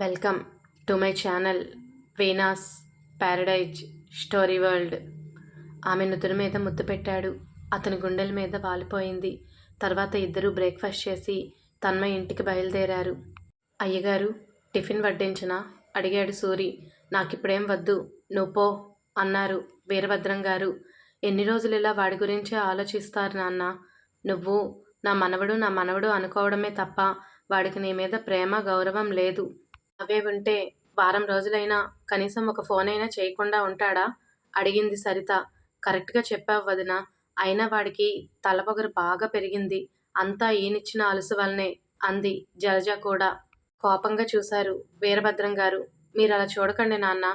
Welcome to my channel Veena's paradise story world. ఆమె నుదురు మీద ముద్దు పెట్టాడు. అతని గుండెల మీద వాలిపోయింది. తర్వాత ఇద్దరూ బ్రేక్ఫాస్ట్ చేసి తన్మయ్ ఇంటికి బయలుదేరారు. అయ్యగారు టిఫిన్ వడ్డించినా? అడిగాడు సూరి. నాకిప్పుడేం వద్దు. నువ్వు పో అన్నారు వీరభద్రం గారు. ఎన్ని రోజులు ఇలా వాడి గురించే ఆలోచిస్తారు నాన్న? నువ్వు నా మనవడు నా మనవడు అనుకోవడమే తప్ప వాడికి నీ మీద ప్రేమ గౌరవం లేదు. అవే ఉంటే వారం రోజులైనా కనీసం ఒక ఫోన్ అయినా చేయకుండా ఉంటాడా? అడిగింది సరిత. కరెక్ట్గా చెప్పావు వదిన. అయినా వాడికి తలపొగరు బాగా పెరిగింది. అంతా ఈయనిచ్చిన అలుసు వల్లనే అంది జలజ కూడా. కోపంగా చూశారు వీరభద్రం గారు. మీరు అలా చూడకండి నాన్న.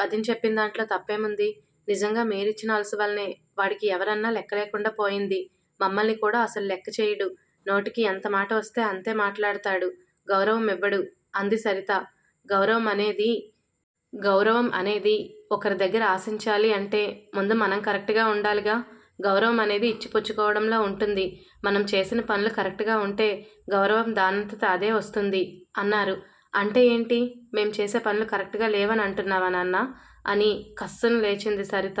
వదిన చెప్పిన దాంట్లో తప్పేముంది? నిజంగా మీరిచ్చిన అలసు వల్లనే వాడికి ఎవరన్నా లెక్క లేకుండా పోయింది. మమ్మల్ని కూడా అసలు లెక్క చేయడు. నోటికి ఎంత మాట వస్తే అంతే మాట్లాడతాడు. గౌరవం ఇవ్వడు. అంది సరిత. గౌరవం అనేది గౌరవం అనేది ఒకరి దగ్గర ఆశించాలి అంటే ముందు మనం కరెక్ట్గా ఉండాలిగా. గౌరవం అనేది ఇచ్చిపుచ్చుకోవడంలో ఉంటుంది. మనం చేసిన పనులు కరెక్ట్గా ఉంటే గౌరవం దానంతట అదే వస్తుంది అన్నారు. అంటే ఏంటి? మేం చేసే పనులు కరెక్ట్గా లేవని అంటున్నావా నాన్న? అని కస్సును లేచింది సరిత.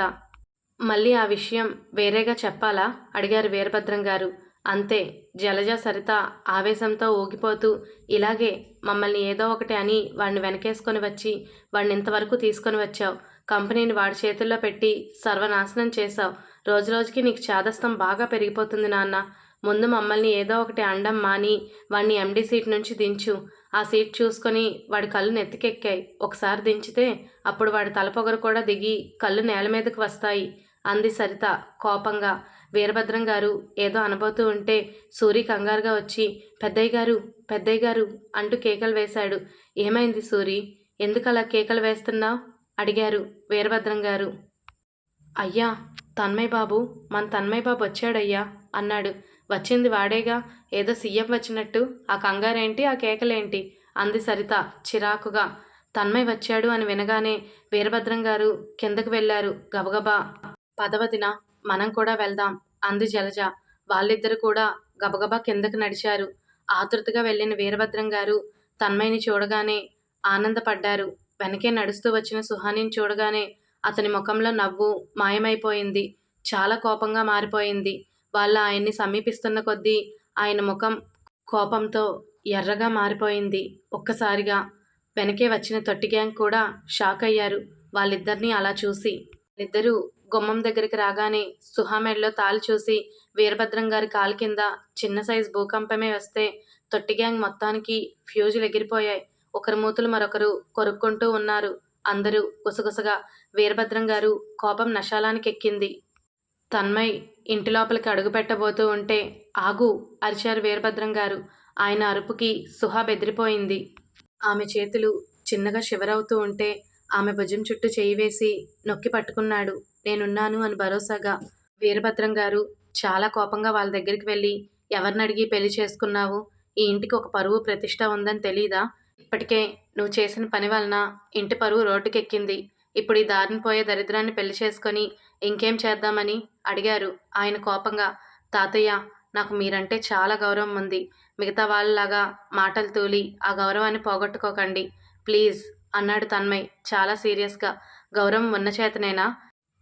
మళ్ళీ ఆ విషయం వేరేగా చెప్పాలా? అడిగారు వీరభద్రం గారు. అంతే. జలజ సరిత ఆవేశంతో ఊగిపోతూ ఇలాగే మమ్మల్ని ఏదో ఒకటి అని వాడిని వెనకేసుకొని వచ్చి వాడిని ఇంతవరకు తీసుకొని వచ్చావు. కంపెనీని వాడి చేతుల్లో పెట్టి సర్వనాశనం చేశావు. రోజు రోజుకి నీకు చాదస్తం బాగా పెరిగిపోతుంది నాన్న. ముందు మమ్మల్ని ఏదో ఒకటి అండం మాని వాడిని ఎండీ సీట్ నుంచి దించు. ఆ సీట్ చూసుకొని వాడి కళ్ళు నెత్తికెక్కాయి. ఒకసారి దించితే అప్పుడు వాడి తలపొగరు కూడా దిగి కళ్ళు నేల మీదకి వస్తాయి అంది సరిత కోపంగా. వీరభద్రం గారు ఏదో అనబోతూ ఉంటే సూరి కంగారుగా వచ్చి పెద్దయ్య గారు పెద్దయ్య గారు అంటూ కేకలు వేశాడు. ఏమైంది సూరి? ఎందుకు అలా కేకలు వేస్తున్నావు? అడిగారు వీరభద్రం గారు. అయ్యా తన్మయ్ బాబు మన తన్మయ్ బాబు వచ్చాడయ్యా అన్నాడు. వచ్చింది వాడేగా? ఏదో సీఎం వచ్చినట్టు. ఆ కంగారేంటి? ఆ కేకలేంటి? అంది సరిత చిరాకుగా. తన్మయ్ వచ్చాడు అని వినగానే వీరభద్రం గారు కిందకు వెళ్ళారు గబగబా. పదవదిన మనం కూడా వెళ్దాం. అంది జలజ వాళ్ళిద్దరు కూడా గబగబా కిందకు నడిచారు. ఆతృతగా వెళ్ళిన వీరభద్రం గారు తన్మయ్ని చూడగానే ఆనందపడ్డారు. వెనకే నడుస్తూ వచ్చిన సుహానిని చూడగానే అతని ముఖంలో నవ్వు మాయమైపోయింది. చాలా కోపంగా మారిపోయింది. వాళ్ళ ఆయన్ని సమీపిస్తున్న కొద్దీ ఆయన ముఖం కోపంతో ఎర్రగా మారిపోయింది. ఒక్కసారిగా వెనకే వచ్చిన తొట్టి గ్యాంగ్ కూడా షాక్ అయ్యారు. వాళ్ళిద్దరినీ అలా చూసి ఇద్దరూ గుమ్మం దగ్గరికి రాగానే సుహామెడ్లో తాళి చూసి వీరభద్రం గారి కాలు కింద చిన్న సైజు భూకంపమే వస్తే తొట్టి గ్యాంగ్ మొత్తానికి ఫ్యూజులు ఎగిరిపోయాయి. ఒకరి మూతులు మరొకరు కొరుక్కుంటూ ఉన్నారు. అందరూ గుసగుసగా వీరభద్రం గారు కోపం నశాలానికి ఎక్కింది. తన్మయ్ ఇంటి లోపలికి అడుగు పెట్టబోతూ ఉంటే ఆగు అరిచారు వీరభద్రం గారు. ఆయన అరుపుకి సుహా బెదిరిపోయింది. ఆమె చేతులు చిన్నగా షివరవుతూ ఉంటే ఆమె భుజం చుట్టూ చేయి వేసి నొక్కి పట్టుకున్నాడు. నేనున్నాను అని భరోసాగా వీరభద్రం గారు చాలా కోపంగా వాళ్ళ దగ్గరికి వెళ్ళి ఎవరిని అడిగి పెళ్ళి చేసుకున్నావు? ఈ ఇంటికి ఒక పరువు ప్రతిష్ట ఉందని తెలీదా? ఇప్పటికే నువ్వు చేసిన పని వలన ఇంటి పరువు రోడ్డుకెక్కింది. ఇప్పుడు ఈ దారిని పోయే దరిద్రాన్ని పెళ్ళి చేసుకొని ఇంకేం చేద్దామని? అడిగారు. ఆయన కోపంగా తాతయ్య నాకు మీరంటే చాలా గౌరవం ఉంది. మిగతా వాళ్ళలాగా మాటలు తూలి ఆ గౌరవాన్ని పోగొట్టుకోకండి. ప్లీజ్ అన్నాడు తన్మయ్ చాలా సీరియస్గా. గౌరవం ఉన్నచేతనైనా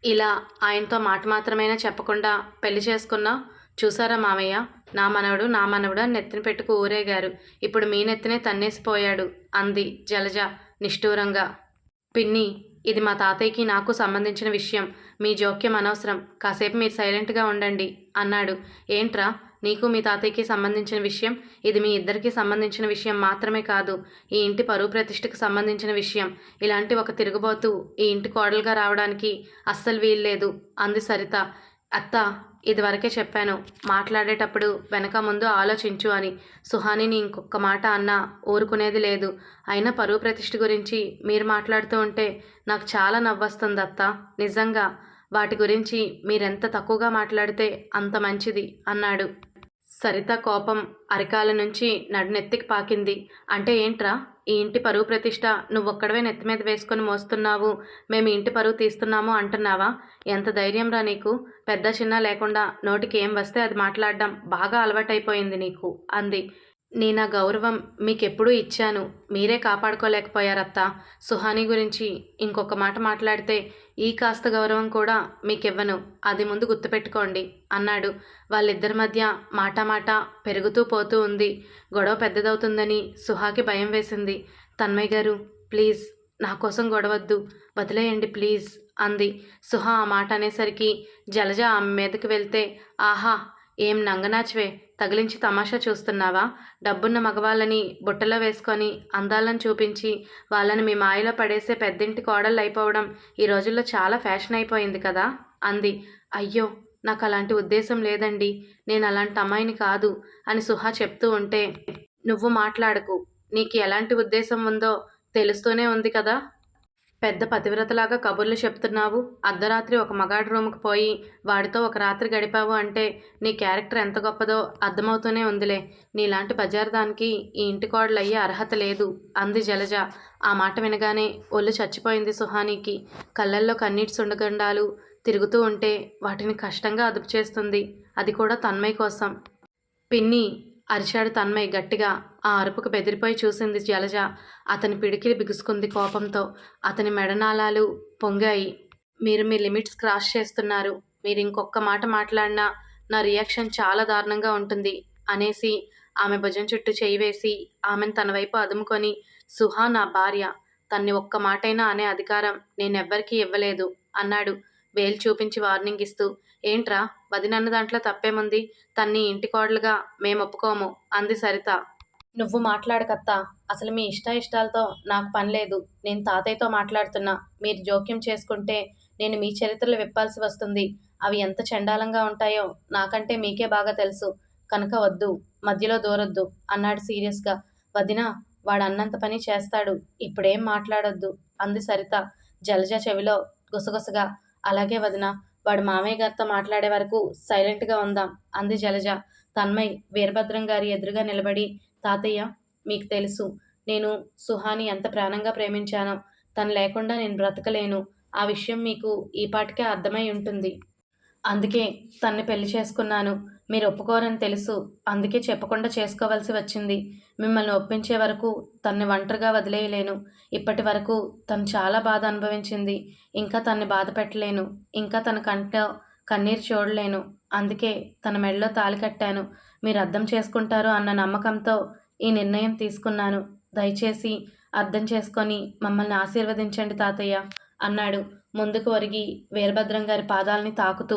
ఇలా ఆయనతో మాట మాత్రమైనా చెప్పకుండా పెళ్ళి చేసుకున్నా చూసారా మామయ్య? నా మనవడు నా మనవడు అని నెత్తిన పెట్టుకు ఊరేగారు. ఇప్పుడు మీ నెత్తినే తన్నేసిపోయాడు అంది జలజ నిష్ఠూరంగా. పిన్ని ఇది మా తాతయ్యకి నాకు సంబంధించిన విషయం. మీ జోక్యం అనవసరం. కాసేపు మీరు సైలెంట్గా ఉండండి అన్నాడు. ఏంట్రా? నీకు మీ తాతయ్యకి సంబంధించిన విషయం? ఇది మీ ఇద్దరికి సంబంధించిన విషయం మాత్రమే కాదు. ఈ ఇంటి పరువు ప్రతిష్టకు సంబంధించిన విషయం. ఇలాంటి ఒక తిరుగుబోతు ఈ ఇంటి కోడలుగా రావడానికి అస్సలు వీల్లేదు. అంది సరిత. అత్త ఇదివరకే చెప్పాను. మాట్లాడేటప్పుడు వెనక ముందు ఆలోచించు అని. సుహానిని ఇంకొక మాట అన్నా ఊరుకునేది లేదు. అయినా పరువు ప్రతిష్ఠ గురించి మీరు మాట్లాడుతూ ఉంటే నాకు చాలా నవ్వొస్తుంది అత్త. నిజంగా వాటి గురించి మీరెంత తక్కువగా మాట్లాడితే అంత మంచిది అన్నాడు. సరిత కోపం అరికాల నుంచి నడునెత్తికి పాకింది. అంటే ఏంట్రా? ఈ ఇంటి పరువు ప్రతిష్ట నువ్వొక్కడవే నెత్తి మీద వేసుకొని మోస్తున్నావు. మేము ఇంటి పరువు తీస్తున్నాము అంటున్నావా? ఎంత ధైర్యం రా నీకు? పెద్ద చిన్న లేకుండా నోటికి ఏం వస్తే అది మాట్లాడడం బాగా అలవాటైపోయింది నీకు అంది. నేను ఆ గౌరవం మీకెప్పుడూ ఇచ్చాను. మీరే కాపాడుకోలేకపోయారత్తా. సుహాని గురించి ఇంకొక మాట మాట్లాడితే ఈ కాస్త గౌరవం కూడా మీకివ్వను. అది ముందు గుర్తుపెట్టుకోండి అన్నాడు. వాళ్ళిద్దరి మధ్య మాట మాట పెరుగుతూ పోతూ ఉంది. గొడవ పెద్దదవుతుందని సుహాకి భయం వేసింది. తన్మయ్య గారు ప్లీజ్ నా కోసం గొడవద్దు. వదిలేయండి ప్లీజ్ అంది. సుహా ఆ మాట అనేసరికి జలజ ఆమె మీదకి వెళ్తే ఆహా ఏం నంగనాచ్వే. తగిలించి తమాషా చూస్తున్నావా? డబ్బున్న మగవాళ్ళని బుట్టలో వేసుకొని అందాలను చూపించి వాళ్ళని మీ మాయలో పడేసే పెద్దింటి కోడళ్ళు అయిపోవడం ఈ రోజుల్లో చాలా ఫ్యాషన్ అయిపోయింది కదా? అంది. అయ్యో నాకు అలాంటి ఉద్దేశం లేదండి. నేను అలాంటి అమ్మాయిని కాదు అని సుహా చెప్తూ ఉంటే నువ్వు మాట్లాడకు. నీకు ఎలాంటి ఉద్దేశం ఉందో తెలుస్తూనే ఉంది కదా? పెద్ద పతివ్రతలాగా కబుర్లు చెప్తున్నావు. అర్ధరాత్రి ఒక మగాడి రూమ్కి పోయి వాడితో ఒక రాత్రి గడిపావు అంటే నీ క్యారెక్టర్ ఎంత గొప్పదో అర్థమవుతూనే ఉందిలే. నీలాంటి బజార్దానికి ఈ ఇంటి కోడలు అయ్యే అర్హత లేదు. అంది జలజ. ఆ మాట వినగానే ఒళ్ళు చచ్చిపోయింది సుహానికి. కళ్ళల్లో కన్నీటి సుండగండాలు తిరుగుతూ ఉంటే వాటిని కష్టంగా అదుపు చేస్తుంది. అది కూడా తన్మయ్ కోసం. పిన్ని అరిచాడు తన్మయ్ గట్టిగా. ఆ అరుపుకు బెదిరిపోయి చూసింది జలజ. అతని పిడికిలి బిగుసుకుంది కోపంతో. అతని మెడనాళాలు పొంగాయి. మీరు మీ లిమిట్స్ క్రాస్ చేస్తున్నారు. మీరు ఇంకొక మాట మాట్లాడినా నా రియాక్షన్ చాలా దారుణంగా ఉంటుంది అనేసి ఆమె భుజం చుట్టూ చేయి వేసి ఆమెను తన వైపు అదుముకొని సుహా నా భార్య తన్ని ఒక్క మాటైనా అనే అధికారం నేనెవ్వరికీ ఇవ్వలేదు అన్నాడు వేలు చూపించి వార్నింగ్ ఇస్తూ. ఏంట్రా? వదినన్న దాంట్లో తప్పేముంది? తన్ని ఇంటి కోడలుగా మేము ఒప్పుకోము అంది సరిత. నువ్వు మాట్లాడకత్తా. అసలు మీ ఇష్ట ఇష్టాలతో నాకు పని లేదు. నేను తాతయ్యతో మాట్లాడుతున్నా. మీరు జోక్యం చేసుకుంటే నేను మీ చరిత్రలు విప్పాల్సి వస్తుంది. అవి ఎంత చండాలంగా ఉంటాయో నాకంటే మీకే బాగా తెలుసు. కనుక వద్దు. మధ్యలో దూరొద్దు. అన్నాడు సీరియస్గా. వదిన వాడు అన్నంత పని చేస్తాడు. ఇప్పుడేం మాట్లాడొద్దు. అంది సరిత జలజ చెవిలో గుసగుసగా. అలాగే వదిన వాడు మామయ్య గారితో మాట్లాడే వరకు సైలెంట్గా ఉందాం. అంది జలజ. తన్మయ్ వీరభద్రం గారి ఎదురుగా నిలబడి తాతయ్య మీకు తెలుసు నేను సుహాని ఎంత ప్రాణంగా ప్రేమించానో తను లేకుండా నేను బ్రతకలేను ఆ విషయం మీకు ఈ పాటికే అర్థమై ఉంటుంది. అందుకే తన్ని పెళ్ళి చేసుకున్నాను. మీరు ఒప్పుకోరని తెలుసు. అందుకే చెప్పకుండా చేసుకోవాల్సి వచ్చింది. మిమ్మల్ని ఒప్పించే వరకు తన్ని ఒంటరిగా వదిలేయలేను. ఇప్పటి వరకు తను చాలా బాధ అనుభవించింది. ఇంకా తన్ని బాధ పెట్టలేను. ఇంకా తన కంట కన్నీరు చూడలేను. అందుకే తన మెడలో తాళి కట్టాను. మీరు అర్థం చేసుకుంటారు అన్న నమ్మకంతో ఈ నిర్ణయం తీసుకున్నాను. దయచేసి అర్థం చేసుకొని మమ్మల్ని ఆశీర్వదించండి తాతయ్య అన్నాడు. ముందుకు ఒరిగి వీరభద్రం గారి పాదాలని తాకుతూ.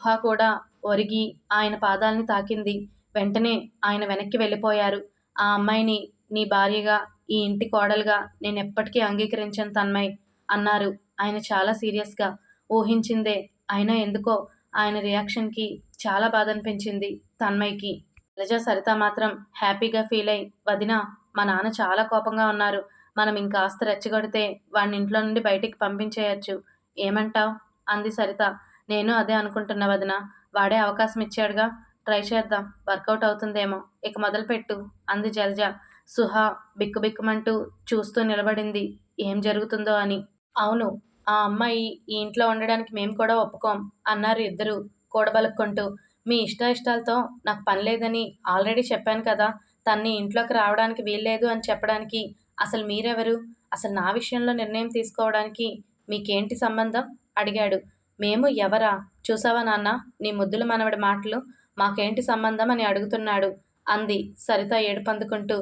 గుహ కూడా ఒరిగి ఆయన పాదాలని తాకింది. వెంటనే ఆయన వెనక్కి వెళ్ళిపోయారు. ఆ అమ్మాయిని నీ భార్యగా ఈ ఇంటి కోడలుగా నేను ఎప్పటికీ అంగీకరించను తన్మయ్ అన్నారు. ఆయన చాలా సీరియస్గా ఊహించిందే. అయినా ఎందుకో ఆయన రియాక్షన్కి చాలా బాధ అనిపించింది తన్మయ్కి. లజ సరిత మాత్రం హ్యాపీగా ఫీల్ అయి వదిన మా నాన్న చాలా కోపంగా ఉన్నారు. మనం ఇంకాస్త రెచ్చగొడితే వాడిని ఇంట్లో నుండి బయటికి పంపించేయచ్చు. ఏమంటావ్? అంది సరిత. నేను అదే అనుకుంటున్నా వదిన. వాడే అవకాశం ఇచ్చాడుగా ట్రై చేద్దాం. వర్కౌట్ అవుతుందేమో. ఇక మొదలుపెట్టు. అంది జలజ. సుహా బిక్కుబిక్కుమంటూ చూస్తూ నిలబడింది. ఏం జరుగుతుందో అని. అవును. ఆ అమ్మాయి ఈ ఇంట్లో ఉండడానికి మేము కూడా ఒప్పుకోం అన్నారు ఇద్దరు కూడబలుక్కుంటూ. మీ ఇష్ట ఇష్టాలతో నాకు పని లేదని ఆల్రెడీ చెప్పాను కదా. తన్ని ఇంట్లోకి రావడానికి వీల్లేదు అని చెప్పడానికి అసలు మీరెవరు? అసలు నా విషయంలో నిర్ణయం తీసుకోవడానికి మీకేంటి సంబంధం? అడిగాడు. మేము ఎవరా? చూసావా నాన్న నీ ముద్దుల మనవడి మాటలు? మాకేంటి సంబంధం అని అడుగుతున్నాడు. అంది సరిత ఏడుపందుకుంటూ.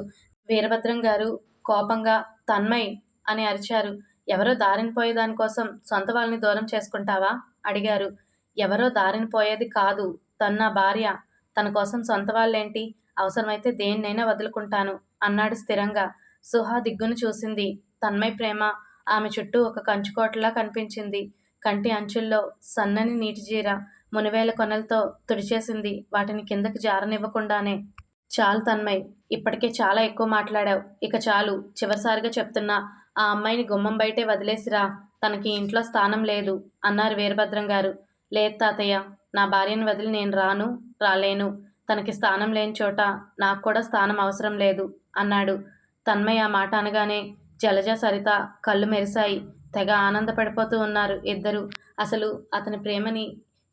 వీరభద్రం గారు కోపంగా తన్మయ్ అని అరిచారు. ఎవరో దారిని పోయేదానికోసం సొంత వాళ్ళని దూరం చేసుకుంటావా? అడిగారు. ఎవరో దారిని పోయేది కాదు తన నా భార్య. తన కోసం సొంత వాళ్ళేంటి? అవసరమైతే దేన్నైనా వదులుకుంటాను అన్నాడు స్థిరంగా. సుహా దిగ్గును చూసింది. తన్మయ్ ప్రేమ ఆమె చుట్టూ ఒక కంచుకోటలా కనిపించింది. కంటి అంచుల్లో సన్నని నీటి జీర మునివేల కొనలతో తుడిచేసింది. వాటిని కిందకి జారనివ్వకుండానే చాలు తన్మయ్ ఇప్పటికే చాలా ఎక్కువ మాట్లాడావు. ఇక చాలు చివరిసారిగా చెప్తున్నా ఆ అమ్మాయిని గుమ్మం బయటే వదిలేసిరా. తనకి ఇంట్లో స్థానం లేదు అన్నారు వీరభద్రం గారు. లేదు తాతయ్య నా భార్యను వదిలి నేను రాను రాలేను. తనకి స్థానం లేని చోట నాకు కూడా స్థానం అవసరం లేదు అన్నాడు. తన్మయ్ ఆ మాట అనగానే జలజ సరిత కళ్ళు మెరిశాయి. తెగ ఆనందపడిపోతూ ఉన్నారు ఇద్దరు. అసలు అతని ప్రేమని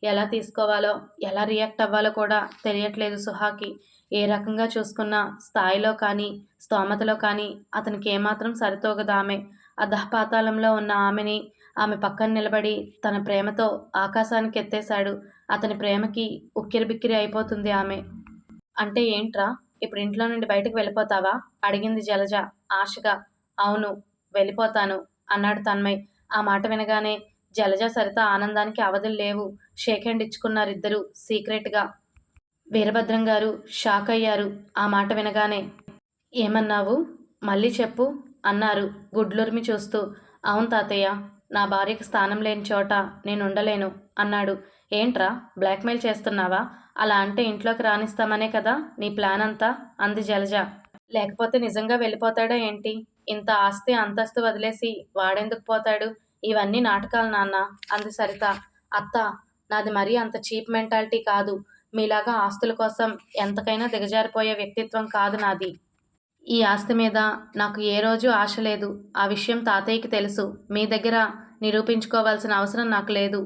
ఎలా తీసుకోవాలో ఎలా రియాక్ట్ అవ్వాలో కూడా తెలియట్లేదు సుహాకి. ఏ రకంగా చూసుకున్నా స్థాయిలో కానీ స్తోమతలో కానీ అతనికి ఏమాత్రం సరితోగదు ఆమె. అధపాతాళంలో ఉన్న ఆమెని ఆమె పక్కన నిలబడి తన ప్రేమతో ఆకాశానికి ఎత్తేశాడు. అతని ప్రేమకి ఉక్కిరిబిక్కిరి అయిపోతుంది ఆమె. అంటే ఏంట్రా ఇప్పుడు ఇంట్లో నుండి బయటకు వెళ్ళిపోతావా? అడిగింది జలజ ఆశగా. అవును వెళ్ళిపోతాను. అన్నాడు తన్మయ్. ఆ మాట వినగానే జలజ సరిత ఆనందానికి అవధులు లేవు. షేక్ హ్యాండ్ ఇచ్చుకున్నారిద్దరూ సీక్రెట్గా. వీరభద్రం గారు షాక్ అయ్యారు. ఆ మాట వినగానే ఏమన్నావు? మళ్ళీ చెప్పు అన్నారు గుడ్లురిమి చూస్తూ. అవును తాతయ్య నా భార్యకి స్థానం లేని చోట నేను ఉండలేను అన్నాడు. ఏంట్రా బ్లాక్మెయిల్ చేస్తున్నావా? అలా అంటే ఇంట్లోకి రాణిస్తామనే కదా నీ ప్లాన్ అంతా అంది జలజ. లేకపోతే నిజంగా వెళ్ళిపోతాడా ఏంటి? ఇంత ఆస్తి అంతస్తు వదిలేసి వాడెందుకు పోతాడు? ఇవన్నీ నాటకాలు నాన్న అంది సరిత. అత్త నాది మరీ అంత చీప్ మెంటాలిటీ కాదు. మీలాగా ఆస్తుల కోసం ఎంతకైనా దిగజారిపోయే వ్యక్తిత్వం కాదు నాది. ఈ ఆస్తి మీద నాకు ఏ రోజు ఆశ లేదు. ఆ విషయం తాతయ్యకి తెలుసు. మీ దగ్గర నిరూపించుకోవాల్సిన అవసరం నాకు లేదు.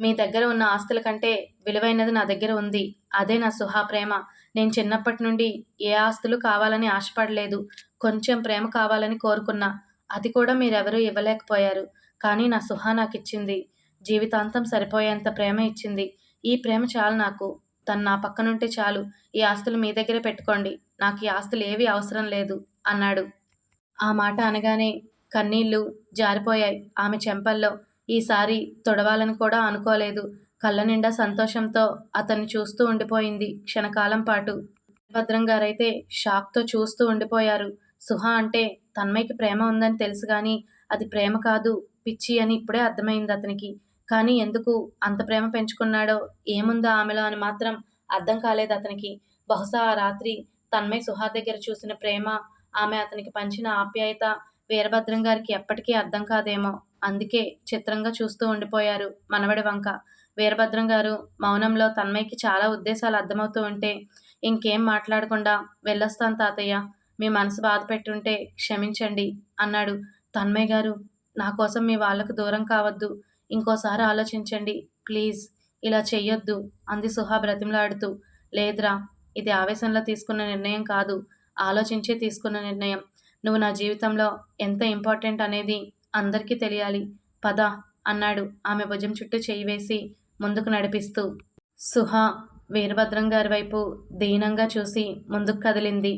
మీ దగ్గర ఉన్న ఆస్తుల కంటే విలువైనది నా దగ్గర ఉంది. అదే నా సుహా ప్రేమ నేను చిన్నప్పటి నుండి ఏ ఆస్తులు కావాలని ఆశపడలేదు. కొంచెం ప్రేమ కావాలని కోరుకున్నా. అది కూడా మీరెవరూ ఇవ్వలేకపోయారు. కానీ నా సుహా నాకు ఇచ్చింది జీవితాంతం సరిపోయేంత ప్రేమ ఇచ్చింది. ఈ ప్రేమ చాలు నాకు. తను నా పక్కనుంటే చాలు. ఈ ఆస్తులు మీ దగ్గరే పెట్టుకోండి. నాకు ఈ ఆస్తులు ఏవి అవసరం లేదు అన్నాడు. ఆ మాట అనగానే కన్నీళ్ళు జారిపోయాయి ఆమె చెంపల్లో. ఈసారి తొడవాలని కూడా అనుకోలేదు. కళ్ళ నిండా సంతోషంతో అతన్ని చూస్తూ ఉండిపోయింది క్షణకాలం పాటు. భద్రం గారైతే షాక్తో చూస్తూ ఉండిపోయారు. సుహా అంటే తన్మయ్యకి ప్రేమ ఉందని తెలుసు కానీ అది ప్రేమ కాదు పిచ్చి అని ఇప్పుడే అర్థమైంది అతనికి. కానీ ఎందుకు అంత ప్రేమ పెంచుకున్నాడో ఏముందో ఆమెలో అని మాత్రం అర్థం కాలేదు అతనికి. బహుశా ఆ రాత్రి తన్మయ్ సుహా దగ్గర చూసిన ప్రేమ ఆమె అతనికి పంచిన ఆప్యాయత వీరభద్రం గారికి ఎప్పటికీ అర్థం కాదేమో. అందుకే చిత్రంగా చూస్తూ ఉండిపోయారు మనవడి వంక. వీరభద్రం గారు మౌనంలో తన్మయ్యకి చాలా ఉద్దేశాలు అర్థమవుతూ ఉంటే ఇంకేం మాట్లాడకుండా వెళ్ళొస్తాను తాతయ్య. మీ మనసు బాధ పెట్టుంటే క్షమించండి అన్నాడు. తన్మయ్ గారు నా కోసం మీ వాళ్ళకు దూరం కావద్దు. ఇంకోసారి ఆలోచించండి ప్లీజ్. ఇలా చెయ్యొద్దు అంది సుహా బ్రతిమలాడుతూ. లేదురా ఇది ఆవేశంలో తీసుకున్న నిర్ణయం కాదు. ఆలోచించే తీసుకున్న నిర్ణయం. నువ్వు నా జీవితంలో ఎంత ఇంపార్టెంట్ అనేది అందరికీ తెలియాలి. పద అన్నాడు ఆమె భుజం చుట్టూ చేయి వేసి ముందుకు నడిపిస్తూ. సుహా వీరభద్రం గారి వైపు దీనంగా చూసి ముందుకు కదిలింది.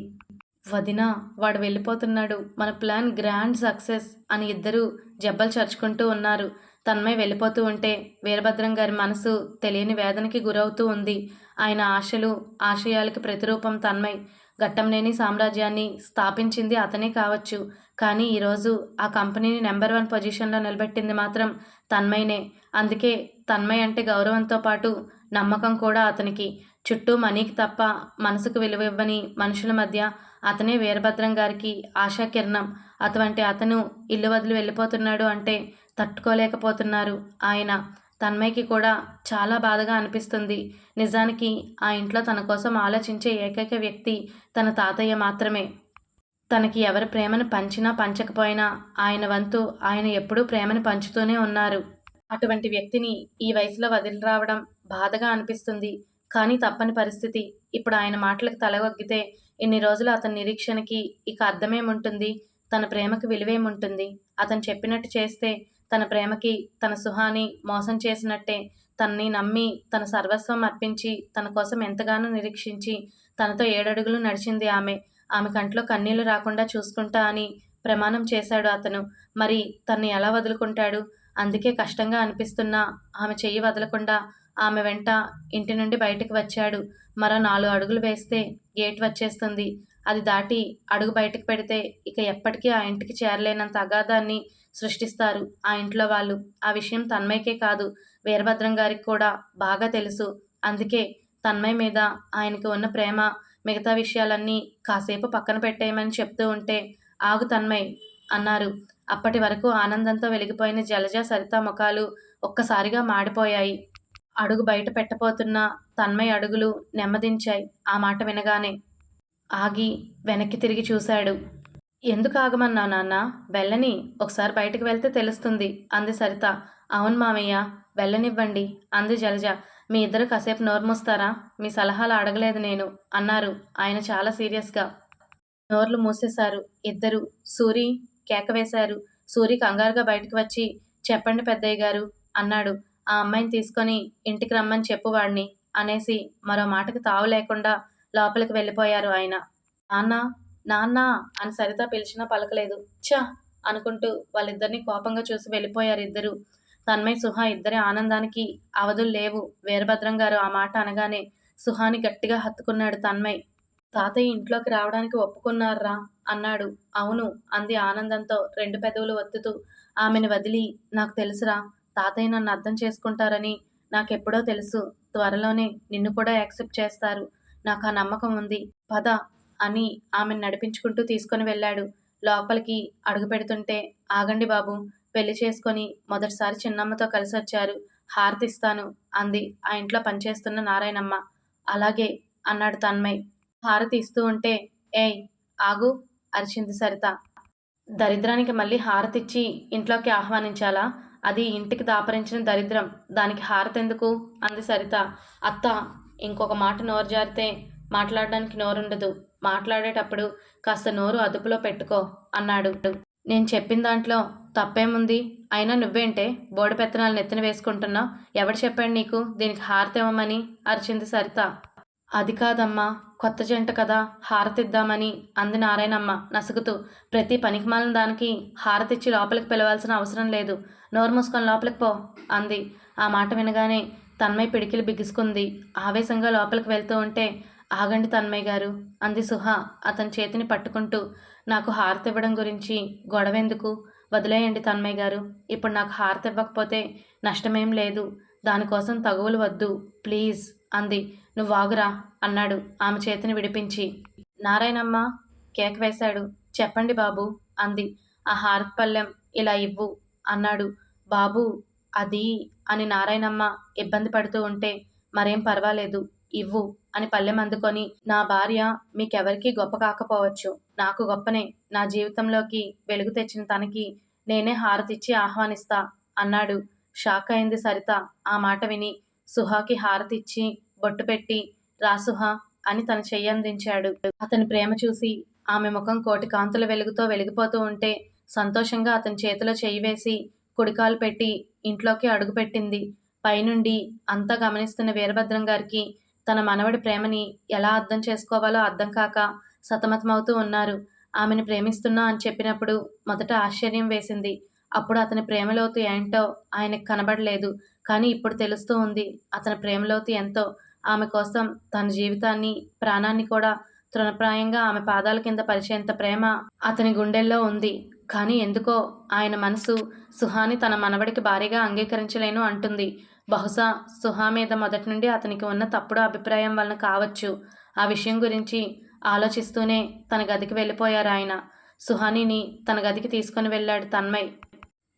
వదిన వాడు వెళ్ళిపోతున్నాడు. మన ప్లాన్ గ్రాండ్ సక్సెస్ అని ఇద్దరూ జబ్బలు చరుచుకుంటూ ఉన్నారు. తన్మయ్ వెళ్ళిపోతూ ఉంటే వీరభద్రం గారి మనసు తెలియని వేదనకి గురవుతూ ఉంది. ఆయన ఆశలు ఆశయాలకి ప్రతిరూపం తన్మయ్. ఘట్టంలేని సామ్రాజ్యాన్ని స్థాపించింది అతనే కావచ్చు. కానీ ఈరోజు ఆ కంపెనీని నెంబర్ వన్ పొజిషన్లో నిలబెట్టింది మాత్రం తన్మయ్నే అందుకే తన్మయ్ అంటే గౌరవంతో పాటు నమ్మకం కూడా అతనికి. చుట్టూ మనీకి తప్ప మనసుకు విలువ ఇవ్వని మనుషుల మధ్య అతనే వీరభద్రం గారికి ఆశాకిరణం అటువంటి అతను ఇల్లు వదిలి వెళ్ళిపోతున్నాడు అంటే తట్టుకోలేకపోతున్నారు. ఆయన తన్మయ్యకి కూడా చాలా బాధగా అనిపిస్తుంది. నిజానికి ఆ ఇంట్లో తన కోసం ఆలోచించే ఏకైక వ్యక్తి తన తాతయ్య మాత్రమే. తనకి ఎవరి ప్రేమను పంచినా పంచకపోయినా ఆయన వంతు ఆయన ఎప్పుడూ ప్రేమను పంచుతూనే ఉన్నారు. అటువంటి వ్యక్తిని ఈ వయసులో వదిలి రావడం బాధగా అనిపిస్తుంది. కానీ తప్పని పరిస్థితి. ఇప్పుడు ఆయన మాటలకు తలగొగ్గితే ఇన్ని రోజులు అతని నిరీక్షణకి ఇక అర్థమేముంటుంది? తన ప్రేమకు విలువేముంటుంది? అతను చెప్పినట్టు చేస్తే తన ప్రేమకి తన సుహాని మోసం చేసినట్టే తనని నమ్మి తన సర్వస్వం అర్పించి తన కోసం ఎంతగానో నిరీక్షించి తనతో ఏడడుగులు నడిచింది ఆమె. ఆమె కంట్లో కన్నీళ్ళు రాకుండా చూసుకుంటా అని ప్రమాణం చేశాడు అతను. మరి తన్ని ఎలా వదులుకుంటాడు? అందుకే కష్టంగా అనిపిస్తున్నా ఆమె చెయ్యి వదలకుండా ఆమె వెంట ఇంటి నుండి బయటకు వచ్చాడు. మరో నాలుగు అడుగులు వేస్తే గేట్ వచ్చేస్తుంది. అది దాటి అడుగు బయటకు పెడితే ఇక ఎప్పటికీ ఆ ఇంటికి చేరలేనంత అగాధాన్ని సృష్టిస్తారు. ఆ ఇంట్లో వాళ్ళు. ఆ విషయం తన్మయ్యకే కాదు. వీరభద్రం గారికి కూడా బాగా తెలుసు. అందుకే తన్మయ్ మీద ఆయనకు ఉన్న ప్రేమ మిగతా విషయాలన్నీ కాసేపు పక్కన పెట్టేయమని చెప్తూ ఉంటే ఆగు తన్మయ్ అన్నారు. అప్పటి వరకు ఆనందంతో వెలిగిపోయిన జలజ సరిత ముఖాలు ఒక్కసారిగా మాడిపోయాయి. అడుగు బయట పెట్టబోతున్న తన్మయ్ అడుగులు నెమ్మదించాయి. ఆ మాట వినగానే ఆగి వెనక్కి తిరిగి చూశాడు. ఎందుకు ఆగమన్నా నాన్న? వెళ్ళని. ఒకసారి బయటకు వెళ్తే తెలుస్తుంది అంది సరిత. అవును మామయ్య వెళ్ళనివ్వండి అంది జలజ. మీ ఇద్దరు కాసేపు నోరుమూస్తారా మీ సలహాలు అడగలేదు నేను అన్నారు ఆయన చాలా సీరియస్గా. నోర్లు మూసేశారు. ఇద్దరు సూరి కేక వేశారు. సూరి కంగారుగా బయటకు వచ్చి చెప్పండి పెద్దయ్య గారు అన్నాడు. ఆ అమ్మాయిని తీసుకొని ఇంటికి రమ్మని చెప్పు వాడిని అనేసి మరో మాటకి తావు లేకుండా లోపలికి వెళ్ళిపోయారు ఆయన. నాన్న నాన్న అని సరిత పిలిచినా పలకలేదు. ఛా అనుకుంటూ వాళ్ళిద్దరిని కోపంగా చూసి వెళ్ళిపోయారు ఇద్దరు. తన్మయ్ సుహ ఇద్దరి ఆనందానికి అవధులు లేవు వీరభద్రం గారు ఆ మాట అనగానే సుహాని గట్టిగా హత్తుకున్నాడు తన్మయ్. తాతయ్య ఇంట్లోకి రావడానికి ఒప్పుకున్నారా? అన్నాడు. అవును అంది ఆనందంతో రెండు పెదవులు ఒత్తుతూ. ఆమెను వదిలి నాకు తెలుసురా తాతయ్య నన్ను అర్థం చేసుకుంటారని నాకెప్పుడో తెలుసు. త్వరలోనే నిన్ను కూడా యాక్సెప్ట్ చేస్తారు. నాకు ఆ నమ్మకం ఉంది. పద అని ఆమెను నడిపించుకుంటూ తీసుకొని వెళ్ళాడు. లోపలికి అడుగు పెడుతుంటే ఆగండి బాబు పెళ్ళి చేసుకొని మొదటిసారి చిన్నమ్మతో కలిసి వచ్చారు. హారతిస్తాను అంది ఆ ఇంట్లో పనిచేస్తున్న నారాయణమ్మ. అలాగే అన్నాడు తన్మయ్. హారతి ఇస్తూ ఉంటే ఏయ్ ఆగు అరిచింది సరిత. దరిద్రానికి మళ్ళీ హారతిచ్చి ఇంట్లోకి ఆహ్వానించాలా? అది ఇంటికి దాపరించిన దరిద్రం. దానికి హారతెందుకు? అంది సరిత. అత్త ఇంకొక మాట నోరు జారితే మాట్లాడడానికి నోరుండదు. మాట్లాడేటప్పుడు కాస్త నోరు అదుపులో పెట్టుకో అన్నాడు. నేను చెప్పిన దాంట్లో తప్పేముంది? అయినా నువ్వేంటే? బోడి పెత్తనాలు నెత్తిన వేసుకుంటున్నావు ఎవడు చెప్పాడు నీకు? దీనికి హారతి ఇవ్వమని అరిచింది సరిత. అది కాదమ్మా. కొత్త జంట కదా హారతిద్దామని అంది నారాయణమ్మ నసుగుతూ. ప్రతి పనికిమాలిన దానికి హారతిచ్చి లోపలికి పిలవాల్సిన అవసరం లేదు. నోరు మూసుకొని లోపలికి పో అంది. ఆ మాట వినగానే తన్మయ్ పిడికిలు బిగుసుకుంది. ఆవేశంగా లోపలికి వెళ్తూ ఉంటే ఆగండి తన్మయ్ గారు అంది సుహ అతని చేతిని పట్టుకుంటూ. నాకు హారతి ఇవ్వడం గురించి గొడవెందుకు? వదిలేయండి తన్మయ్ గారు ఇప్పుడు నాకు హారతి ఇవ్వకపోతే నష్టమేం లేదు. దానికోసం తగువులు వద్దు ప్లీజ్ అంది. నువ్వు ఆగురా అన్నాడు ఆమె చేతిని విడిపించి. నారాయణమ్మ కేక్ వేశాడు. చెప్పండి బాబు అంది. ఆ హారతి పళ్ళెం ఇలా ఇవ్వు అన్నాడు. బాబు అది అని నారాయణమ్మ ఇబ్బంది పడుతూ ఉంటే మరేం పర్వాలేదు ఇవ్వు అని పళ్ళెం అందుకొని నా భార్య మీకెవరికీ గొప్ప కాకపోవచ్చు. నాకు గొప్పనే. నా జీవితంలోకి వెలుగు తెచ్చిన తనకి నేనే హారతిచ్చి ఆహ్వానిస్తా అన్నాడు. షాక్ అయింది సరిత. ఆ మాట విని సుహాకి హారతిచ్చి బొట్టు పెట్టి రాసుహ అని తన చెయ్యి అందించాడు. అతని ప్రేమ చూసి ఆమె ముఖం కోటి కాంతుల వెలుగుతో వెలిగిపోతూ ఉంటే సంతోషంగా అతని చేతిలో చెయ్యి వేసి కుడికాలు పెట్టి ఇంట్లోకి అడుగుపెట్టింది పైనుండి అంతా గమనిస్తున్న వీరభద్రం గారికి తన మనవడి ప్రేమని ఎలా అర్థం చేసుకోవాలో అర్థం కాక సతమతమవుతూ ఉన్నారు. ఆమెను ప్రేమిస్తున్నా అని చెప్పినప్పుడు మొదట ఆశ్చర్యం వేసింది. అప్పుడు అతని ప్రేమలోతు ఏంటో ఆయనకు కనబడలేదు. కానీ ఇప్పుడు తెలుస్తూ ఉంది అతని ప్రేమలోతు ఎంతో ఆమె కోసం తన జీవితాన్ని ప్రాణాన్ని కూడా తృణప్రాయంగా ఆమె పాదాల కింద పరిచేంత ప్రేమ అతని గుండెల్లో ఉంది. కానీ ఎందుకో ఆయన మనసు సుహాని తన మనవడికి భారీగా అంగీకరించలేను అంటుంది. బహుశా సుహా మీద మొదటి నుండి అతనికి ఉన్న తప్పుడు అభిప్రాయం వలన కావచ్చు. ఆ విషయం గురించి ఆలోచిస్తూనే తన గదికి వెళ్ళిపోయారు ఆయన. సుహానిని తన గదికి తీసుకుని వెళ్ళాడు తన్మయ్.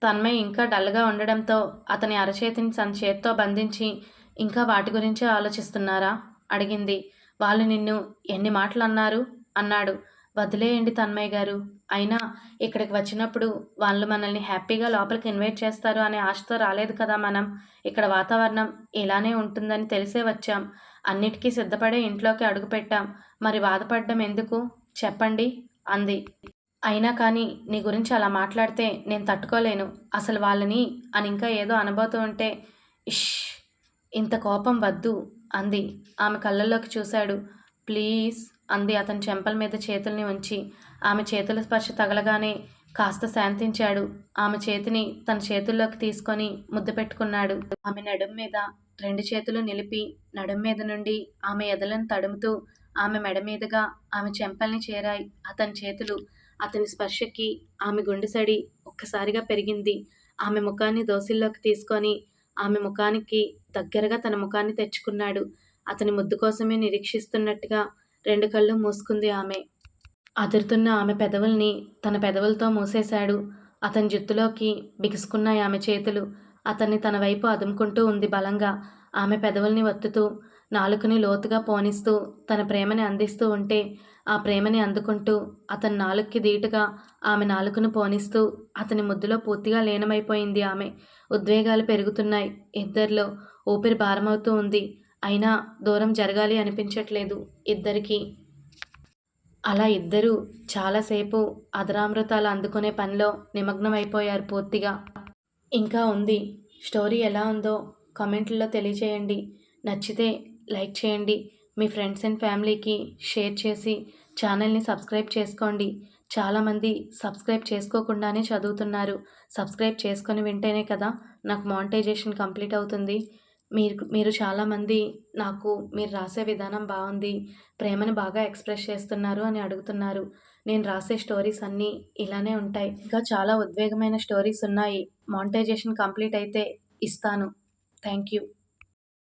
తన్మయ్ ఇంకా డల్గా ఉండడంతో అతని అరచేతిని తన చేత్తో బంధించి ఇంకా వాటి గురించే ఆలోచిస్తున్నారా? అడిగింది. వాళ్ళు నిన్ను ఎన్ని మాటలు అన్నారు అన్నాడు. వదిలేయండి తన్మయ్య గారు. అయినా ఇక్కడికి వచ్చినప్పుడు వాళ్ళు మనల్ని హ్యాపీగా లోపలికి ఇన్వైట్ చేస్తారు అనే ఆశతో రాలేదు కదా మనం. ఇక్కడ వాతావరణం ఇలానే ఉంటుందని తెలిసే వచ్చాం. అన్నిటికీ సిద్ధపడే ఇంట్లోకి అడుగుపెట్టాం మరి బాధపడడం ఎందుకు? చెప్పండి అంది. అయినా కానీ నీ గురించి అలా మాట్లాడితే నేను తట్టుకోలేను. అసలు వాళ్ళని అని ఇంకా ఏదో అనబోతూ ఉంటే ఇష్. ఇంత కోపం వద్దు అంది. ఆమె కళ్ళల్లోకి చూశాడు. ప్లీజ్ అంది అతని చెంపల మీద చేతుల్ని ఉంచి. ఆమె చేతుల స్పర్శ తగలగానే కాస్త శాంతించాడు. ఆమె చేతిని తన చేతుల్లోకి తీసుకొని ముద్దు పెట్టుకున్నాడు. ఆమె నడుం మీద రెండు చేతులు నిలిపి నడుం మీద నుండి ఆమె ఎదలను తడుముతూ ఆమె మెడ మీదుగా ఆమె చెంపల్ని చేరాయి. అతని చేతులు అతని స్పర్శకి ఆమె గుండెసడి ఒక్కసారిగా పెరిగింది. ఆమె ముఖాన్ని దోసిల్లోకి తీసుకొని ఆమె ముఖానికి దగ్గరగా తన ముఖాన్ని తెచ్చుకున్నాడు. అతని ముద్దు కోసమే నిరీక్షిస్తున్నట్టుగా రెండు కళ్ళు మూసుకుంది ఆమె. అదురుతున్న ఆమె పెదవుల్ని తన పెదవులతో మూసేశాడు. అతని జుత్తులోకి బిగుసుకున్నాయి ఆమె చేతులు. అతన్ని తన వైపు అదుముకుంటూ ఉంది బలంగా. ఆమె పెదవుల్ని వత్తుతూ నాలుకని లోతుగా పోనిస్తూ తన ప్రేమని అందిస్తూ ఉంటే ఆ ప్రేమని అందుకుంటూ అతని నాలుకకి దీటుగా ఆమె నాలుకను పోనిస్తూ అతని ముద్దులో పూర్తిగా లీనమైపోయింది ఆమె. ఉద్వేగాలు పెరుగుతున్నాయి. ఇద్దరిలో ఊపిరి భారమవుతూ ఉంది. అయినా దూరం జరగాలి అనిపించట్లేదు ఇద్దరికీ. అలా ఇద్దరూ చాలాసేపు అధరామృతాలు అందుకునే పనిలో నిమగ్నమైపోయారు పూర్తిగా. ఇంకా ఉంది. స్టోరీ ఎలా ఉందో కమెంట్లలో తెలియచేయండి. నచ్చితే లైక్ చేయండి. మీ ఫ్రెండ్స్ అండ్ ఫ్యామిలీకి షేర్ చేసి ఛానల్ని సబ్స్క్రైబ్ చేసుకోండి. చాలామంది సబ్స్క్రైబ్ చేసుకోకుండానే చదువుతున్నారు. సబ్స్క్రైబ్ చేసుకొని వింటేనే కదా నాకు మానిటైజేషన్ కంప్లీట్ అవుతుంది. మీరు మీరు చాలామంది నాకు మీరు రాసే విధానం బాగుంది. ప్రేమను బాగా ఎక్స్ప్రెస్ చేస్తున్నారు అని అడుగుతున్నారు. నేను రాసే స్టోరీస్ అన్నీ ఇలానే ఉంటాయి. ఇంకా చాలా ఉద్వేగమైన స్టోరీస్ ఉన్నాయి. మానిటైజేషన్ కంప్లీట్ అయితే ఇస్తాను. Thank you.